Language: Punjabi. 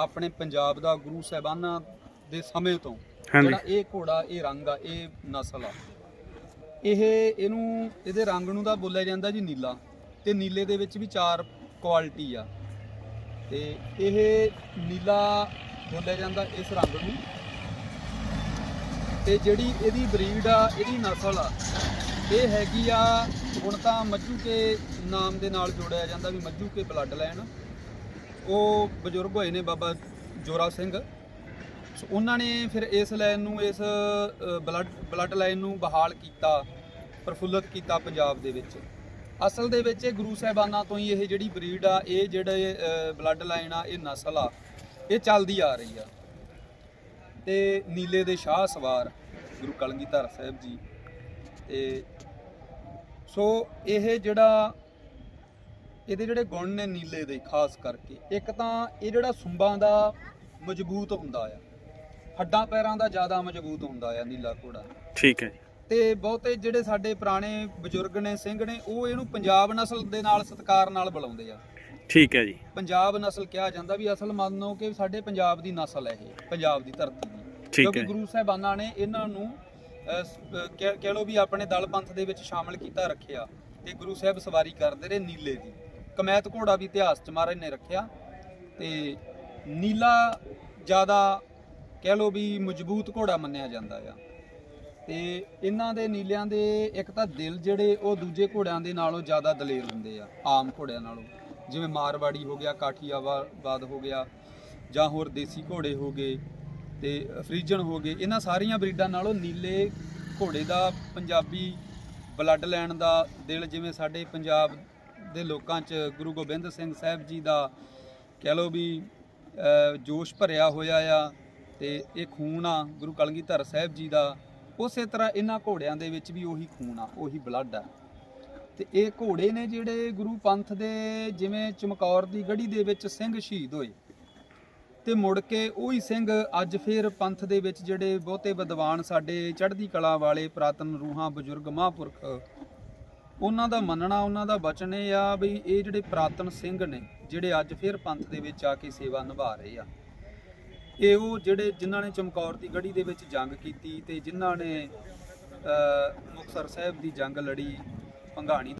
ਆਪਣੇ ਪੰਜਾਬ ਦਾ ਗੁਰੂ ਸਾਹਿਬਾਨਾਂ ਦੇ ਸਮੇਂ ਤੋਂ ਜਿਹੜਾ ਇਹ ਘੋੜਾ ਇਹ ਰੰਗ ਆ ਇਹ ਨਸਲ ਆ। ਇਹ ਇਹਨੂੰ ਇਹਦੇ ਰੰਗ ਨੂੰ ਤਾਂ ਬੋਲਿਆ ਜਾਂਦਾ ਜੀ ਨੀਲਾ ਤੇ ਨੀਲੇ ਦੇ ਵਿੱਚ ਵੀ ਚਾਰ ਕੁਆਲਿਟੀ ਆ। ਤੇ ਇਹ ਨੀਲਾ ਬੋਲਿਆ ਜਾਂਦਾ ਇਸ ਰੰਗ ਨੂੰ। ਤੇ ਜਿਹੜੀ ਇਹਦੀ ਬਰੀਡ ਆ ਇਹਦੀ ਨਸਲ ਆ ਇਹ ਹੈਗੀ ਆ ਹੁਣ ਤਾਂ ਮੱਝੂ ਕੇ ਨਾਮ ਦੇ ਨਾਲ ਜੋੜਿਆ ਜਾਂਦਾ ਵੀ ਮੱਝੂ ਕੇ ਬਲੱਡ ਲਾਈਨ ਉਹ ਬਜ਼ੁਰਗ ਹੋਏ ਨੇ ਬਾਬਾ ਜੋਰਾ ਸਿੰਘ। ਸੋ ਉਹਨਾਂ ਨੇ ਫਿਰ ਇਸ ਲਾਈਨ ਨੂੰ, ਇਸ ਬਲੱਡ ਬਲੱਡ ਲਾਈਨ ਨੂੰ ਬਹਾਲ ਕੀਤਾ, ਪ੍ਰਫੁੱਲਤ ਕੀਤਾ ਪੰਜਾਬ ਦੇ ਵਿੱਚ। ਅਸਲ ਦੇ ਵਿੱਚ ਇਹ ਗੁਰੂ ਸਾਹਿਬਾਨਾਂ ਤੋਂ ਹੀ ਇਹ ਜਿਹੜੀ ਬਰੀਡ ਆ, ਇਹ ਜਿਹੜੇ ਬਲੱਡ ਲਾਈਨ ਆ, ਇਹ ਨਸਲ ਆ, ਇਹ ਚੱਲਦੀ ਆ ਰਹੀ ਆ। ਤੇ ਨੀਲੇ ਦੇ ਸ਼ਾਹ ਸਵਾਰ, ਗੁਰੂ ਕਲਗੀਧਰ ਸਾਹਿਬ ਜੀ। ਤੇ ਸੋ ਇਹ ਜਿਹੜਾ ਇਹਦੇ ਜਿਹੜੇ ਗੁਣ ਨੇ ਨੀਲੇ ਦੇ ਖਾਸ ਕਰਕੇ। ਇੱਕ ਤਾਂ ਇਹ ਜਿਹੜਾ ਸੁੰਬਾਂ ਦਾ ਮਜ਼ਬੂਤ ਹੁੰਦਾ ਆ ਹੱਡਾਂ ਪੈਰਾਂ ਦਾ ਜ਼ਿਆਦਾ ਮਜ਼ਬੂਤ ਹੁੰਦਾ ਆ ਨੀਲਾ ਘੋੜਾ। ਠੀਕ ਹੈ ਜੀ। ਤੇ ਬਹੁਤੇ ਜਿਹੜੇ ਸਾਡੇ ਪੁਰਾਣੇ ਬਜ਼ੁਰਗ ਨੇ ਸਿੰਘ ਨੇ ਉਹ ਇਹਨੂੰ ਪੰਜਾਬ ਨਸਲ ਦੇ ਨਾਲ ਸਤਿਕਾਰ ਨਾਲ ਬੁਲਾਉਂਦੇ ਆ। ਠੀਕ ਹੈ ਜੀ। ਪੰਜਾਬ ਨਸਲ ਕਿਹਾ ਜਾਂਦਾ ਵੀ ਅਸਲ ਮੰਨੋ ਕਿ ਸਾਡੇ ਪੰਜਾਬ ਦੀ ਨਸਲ ਹੈ ਇਹ ਪੰਜਾਬ ਦੀ ਧਰਤੀ ਦੀ। ਠੀਕ ਕਿਉਂਕਿ ਗੁਰੂ ਸਾਹਿਬਾਨਾਂ ਨੇ ਇਹਨਾਂ ਨੂੰ ਕਹਿ ਲਓ ਵੀ ਆਪਣੇ ਦਲ ਪੰਥ ਦੇ ਵਿੱਚ ਸ਼ਾਮਲ ਕੀਤਾ ਰੱਖਿਆ ਤੇ ਗੁਰੂ ਸਾਹਿਬ ਸਵਾਰੀ ਕਰਦੇ ਰਹੇ ਨੀਲੇ ਦੀ। ਕਮੈਤ ਘੋੜਾ ਵੀ ਇਤਿਹਾਸ ਚ ਮਹਾਰਾਜ ਨੇ ਰੱਖਿਆ ਤੇ ਨੀਲਾ ਜ਼ਿਆਦਾ ਕਹਿ ਲਓ ਵੀ ਮਜ਼ਬੂਤ ਘੋੜਾ ਮੰਨਿਆ ਜਾਂਦਾ ਆ। ਤੇ ਇਹਨਾਂ ਦੇ ਨੀਲਿਆਂ ਦੇ ਇੱਕ ਤਾਂ ਦਿਲ ਜਿਹੜੇ ਉਹ ਦੂਜੇ ਘੋੜਿਆਂ ਦੇ ਨਾਲੋਂ ਜ਼ਿਆਦਾ ਦਲੇਰ ਹੁੰਦੇ ਆ, ਆਮ ਘੋੜਿਆਂ ਨਾਲੋਂ। ਜਿਵੇਂ ਮਾਰਵਾੜੀ ਹੋ ਗਿਆ, ਕਾਠੀਆਵਾਦ ਹੋ ਗਿਆ ਜਾਂ ਹੋਰ ਦੇਸੀ ਘੋੜੇ ਹੋ ਗਏ ਤੇ ਫਰੀਜਨ ਹੋ ਗਏ, ਇਹਨਾਂ ਸਾਰੀਆਂ ਬਰੀਡਾਂ ਨਾਲੋਂ ਨੀਲੇ ਘੋੜੇ ਦਾ ਪੰਜਾਬੀ ਬਲੱਡ ਲੈਣ ਦਾ ਦਿਲ ਜਿਵੇਂ ਸਾਡੇ ਪੰਜਾਬ ਦੇ ਲੋਕਾਂ 'ਚ ਗੁਰੂ ਗੋਬਿੰਦ ਸਿੰਘ ਸਾਹਿਬ ਜੀ ਦਾ ਕਹਿ ਲਓ ਵੀ ਜੋਸ਼ ਭਰਿਆ ਹੋਇਆ ਆ ਤੇ ਇਹ ਖੂਨ ਆ ਗੁਰੂ ਕਲਗੀਧਰ ਸਾਹਿਬ ਜੀ ਦਾ, ਉਸੇ ਤਰ੍ਹਾਂ ਇਹਨਾਂ ਘੋੜਿਆਂ ਦੇ ਵਿੱਚ ਵੀ ਉਹੀ ਖੂਨ ਆ, ਉਹੀ ਬਲੱਡ ਆ। ਤੇ ਇਹ ਘੋੜੇ ਨੇ ਜਿਹੜੇ ਗੁਰੂ ਪੰਥ ਦੇ ਜਿਵੇਂ ਚਮਕੌਰ ਦੀ ਗੜੀ ਦੇ ਵਿੱਚ ਸਿੰਘ ਸ਼ਹੀਦ ਹੋਏ। ਤੇ ਮੁੜ ਕੇ ਉਹੀ ਸਿੰਘ ਅੱਜ ਫੇਰ ਪੰਥ ਦੇ ਵਿੱਚ ਜਿਹੜੇ ਬਹੁਤੇ ਵਿਦਵਾਨ ਸਾਡੇ ਚੜ੍ਹਦੀ ਕਲਾ ਵਾਲੇ ਪ੍ਰਾਤਨ ਰੂਹਾਂ ਬਜ਼ੁਰਗ ਮਹਾਂਪੁਰਖ ਉਹਨਾਂ ਦਾ ਮੰਨਣਾ ਉਹਨਾਂ ਦਾ ਬਚਨ ਇਹ ਆ ਵੀ ਇਹ ਜਿਹੜੇ ਪ੍ਰਾਤਨ ਸਿੰਘ ਨੇ ਜਿਹੜੇ ਅੱਜ ਫਿਰ ਪੰਥ ਦੇ ਵਿੱਚ ਆ ਕੇ ਸੇਵਾ ਨਿਭਾ ਰਹੇ ਆ। ਇਹ ਉਹ ਜਿਹੜੇ ਜਿਨ੍ਹਾਂ ਨੇ ਚਮਕੌਰ ਦੀ ਗੜੀ ਦੇ ਵਿੱਚ ਜੰਗ ਕੀਤੀ ਤੇ ਜਿਨ੍ਹਾਂ ਨੇ ਅ, ਮੁਕਤਸਰ ਸਾਹਿਬ ਦੀ ਜੰਗ ਲੜੀ ਭੰਗਾਣੀ